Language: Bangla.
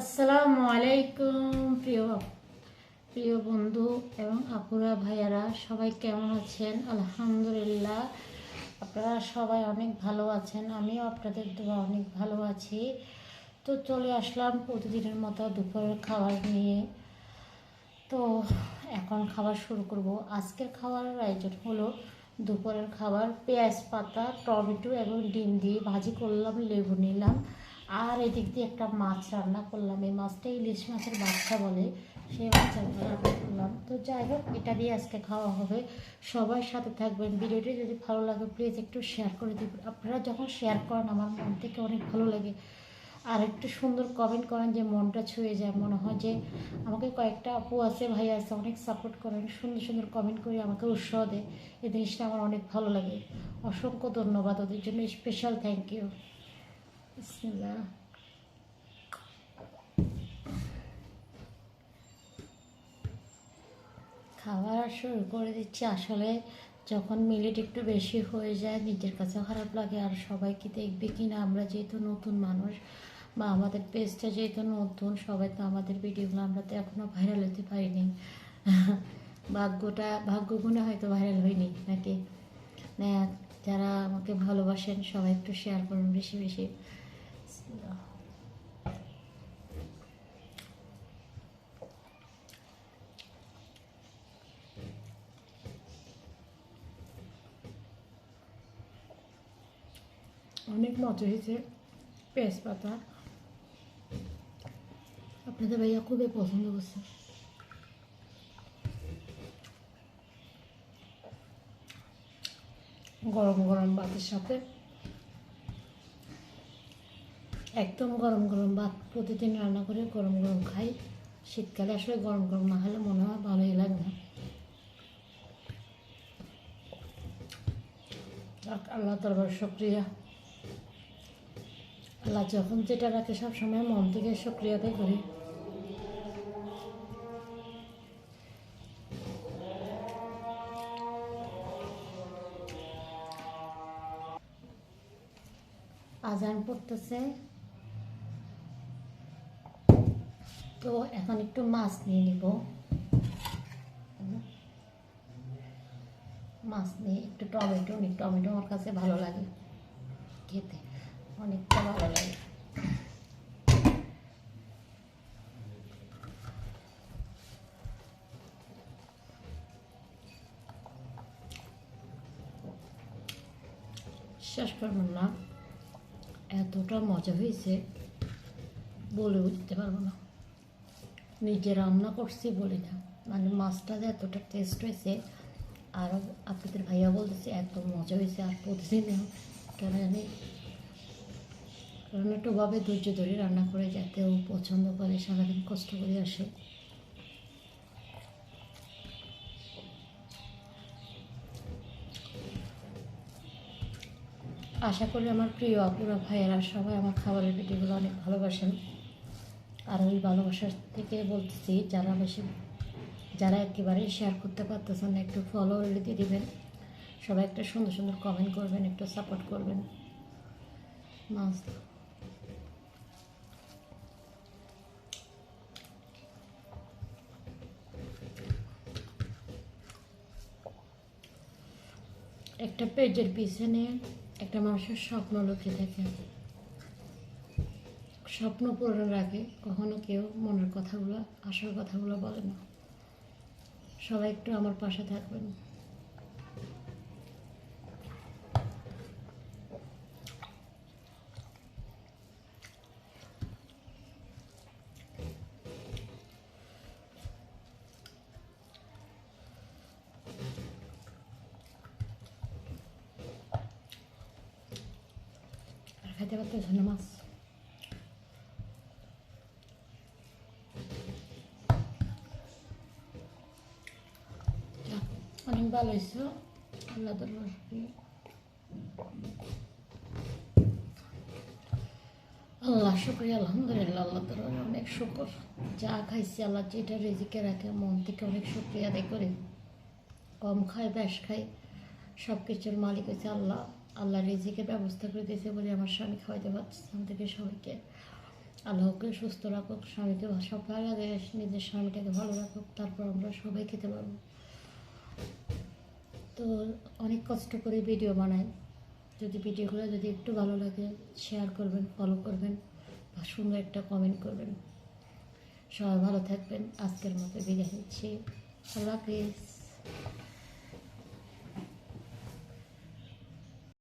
আসসালামু আলাইকুম, প্রিয় প্রিয় বন্ধু এবং আপুরা, ভাইয়ারা, সবাই কেমন আছেন? আলহামদুলিল্লাহ, আপনারা সবাই অনেক ভালো আছেন, আমিও আপনাদের দোয়া অনেক ভালো আছি। তো চলে আসলাম প্রতিদিনের মতো দুপুরের খাবার নিয়ে। তো এখন খাবার শুরু করব। আজকের খাবারের আয়োজন হলো দুপুরের খাবার পেঁয়াজ পাতা, টমেটো এবং ডিম দিয়ে ভাজি করলাম, লেবু নিলাম। আর এদিক দিয়ে একটা মাছ রান্না করলাম। এই মাছটা ইলিশ মাছের বাচ্চা বলে সেই মাছটা রান্না করলাম। তো যাই হোক, এটা দিয়ে আজকে খাওয়া হবে। সবার সাথে থাকবেন। ভিডিওটি যদি ভালো লাগে প্লিজ একটু শেয়ার করে দিবেন। আপনারা যখন শেয়ার করেন, আমার মন থেকে অনেক ভালো লাগে। আর একটু সুন্দর কমেন্ট করেন যে মনটা ছুঁয়ে যায়। মনে হয় যে আমাকে কয়েকটা আপু আছে, ভাই আছে, অনেক সাপোর্ট করেন। সুন্দর সুন্দর কমেন্ট করে আমাকে উৎসাহ দেয়। এই জিনিসটা আমার অনেক ভালো লাগে। অসংখ্য ধন্যবাদ ওদের জন্য। স্পেশাল থ্যাংক ইউ বিসমিল্লাহ খাবার শুরু করে দিচ্ছি। আসলে যখন মিলিট একটু বেশি হয়ে যায়, নিজের কাছেও খারাপ লাগে, আর সবাই কি দেখবে কি না আমরা যেহেতু নতুন মানুষ বা আমাদের পেজটা যেহেতু নতুন, সবাই তো আমাদের ভিডিওগুলো আমরা তো এখনও ভাইরাল হতে পারিনি। ভাগ্যটা, ভাগ্য গুণে হয়তো ভাইরাল হয়নি নাকি? না যারা আমাকে ভালোবাসেন, সবাই একটু শেয়ার করুন বেশি বেশি। অনেক মজা হয়েছে পেঁয়াজ পাতা। আপনাদের ভাইয়া খুবই পছন্দ করছে। গরম গরম ভাতের সাথে। একদম গরম গরম ভাত প্রতিদিন রান্না করে গরম গরম খাই। শীতকালে আসলে গরম গরম না খেলে মনে হয় ভালোই লাগে। না আল্লাহ দরবার সক্রিয়া আল্লাহ যখন যেটা রাখে সবসময় মন থেকে আদায় করি। আজান পড়তেছে। তো এখন একটু মাছ নিয়ে নিব। মাছ নিয়ে একটু টমেটো নিই। টমেটো আমার কাছে ভালো লাগে খেতে, অনেকটা ভালো লাগে। বিশ্বাস করবেন না, এতটা মজা হয়েছে, বলে উঠতে পারব না। নিজে রান্না করছি বলি না। মানে মাছটা যে এতটা টেস্ট হয়েছে, আর আপনাদের ভাইয়া বলতেছে, এত মজা হয়েছে আর প্রতিদিন কেন জানি? কারণ একটু ভাবে ধৈর্য ধরে রান্না করে যাতে ও পছন্দ করে, সারাদিন কষ্ট করে আসে। আশা করি আমার প্রিয় আপুরা, ভাইয়েরা সবাই আমার খাবারের ভিডিওগুলো অনেক ভালোবাসেন। আর ওই ভালোবাসার থেকে বলতেছি, যারা বেশি, যারা একেবারে শেয়ার করতে পারতেছেন না, একটু ফলো দিয়ে দিবেন। সবাই একটা সুন্দর সুন্দর কমেন্ট করবেন, একটু সাপোর্ট করবেন। মাছ একটা পেজের পিছনে একটা মানুষের স্বপ্ন লুকিয়ে থাকে। স্বপ্ন পূরণের আগে কখনো কেউ মনের কথাগুলো, আশার কথাগুলো বলে না। সবাই একটু আমার পাশে থাকবেন। আর খাইতে পারতেছেন না মাছ যাক, অনেক ভালো হয়েছে। আল্লাহ দরবার আল্লাহ শুক্রিয়া, আলহামদুলিল্লাহ, আল্লাহ দরবার অনেক শুকর। যা খাইছি আল্লাহ যেটা রেজিকে রাখে, মন থেকে অনেক শুক্রিয়া আদায় করি। কম খায় বেশ খাই সব কিছুর মালিক হয়েছে আল্লাহ। আল্লাহ রিজিকের ব্যবস্থা করে দিয়েছে বলে আমার স্বামী খাওয়াইতে পারছে থেকে সবাইকে। আল্লাহকে সুস্থ রাখুক, স্বামীকে সব আগে নিজের স্বামীটাকে ভালো রাখুক, তারপর আমরা সবাই খেতে পারব। তো অনেক কষ্ট করে ভিডিও বানাই। যদি ভিডিওগুলো যদি একটু ভালো লাগে শেয়ার করবেন ফলো করবেন বা সুন্দর একটা কমেন্ট করবেন। সবাই ভালো থাকবেন। আজকের মতো বিদায় হচ্ছে আল্লাহ হাফিজ।